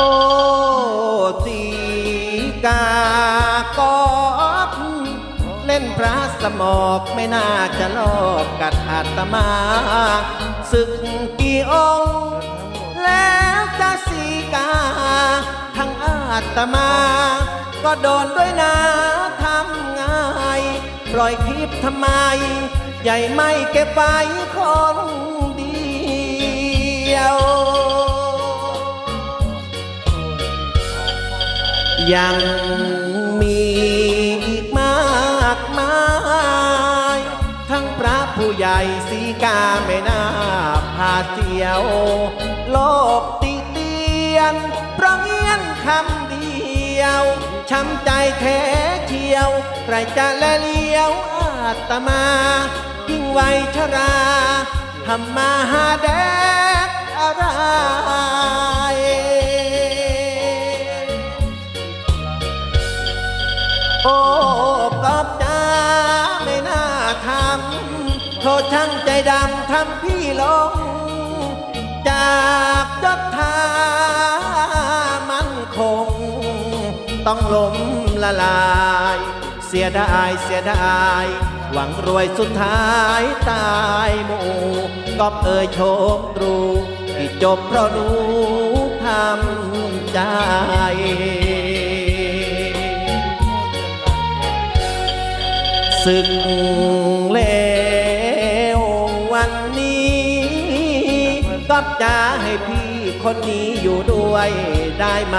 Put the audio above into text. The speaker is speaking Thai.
โอสีกากอกเล่นพระสมอกไม่น่าจะลอบกัดอาตมาศึกกี่องค์ แล้วจะสีกา ทั้งอาตมา ก็โดนด้วยนะทำไงปล่อยคลิปทำไม ใหญ่ไม่เก็บไว้คน ยังมีอีกมากมาย ทั้งพระผู้ใหญ่สีกาไม่น่าพาเสียว โลกติเตียน เพราะเงียนคำเดียว ช้ำใจแท้เชียว ใครจะแลเลี้ยวอาตมา ยิ่งวัยชราทำมาหาแดกอะไร โอ้กอบจ้าไม่น่าทำโทษช่างใจดำทำพี่ลง จากยศทามันคง ต้องล้มละลาย เสียดายเสียดาย หวังรวยสุดท้ายตายหมู่กอบเอ่ยโชคตรูที่จบเพราะหนูทำใจ ศึกแล้ววันนี้ก็จะให้พี่คนนี้อยู่ด้วยได้ไหม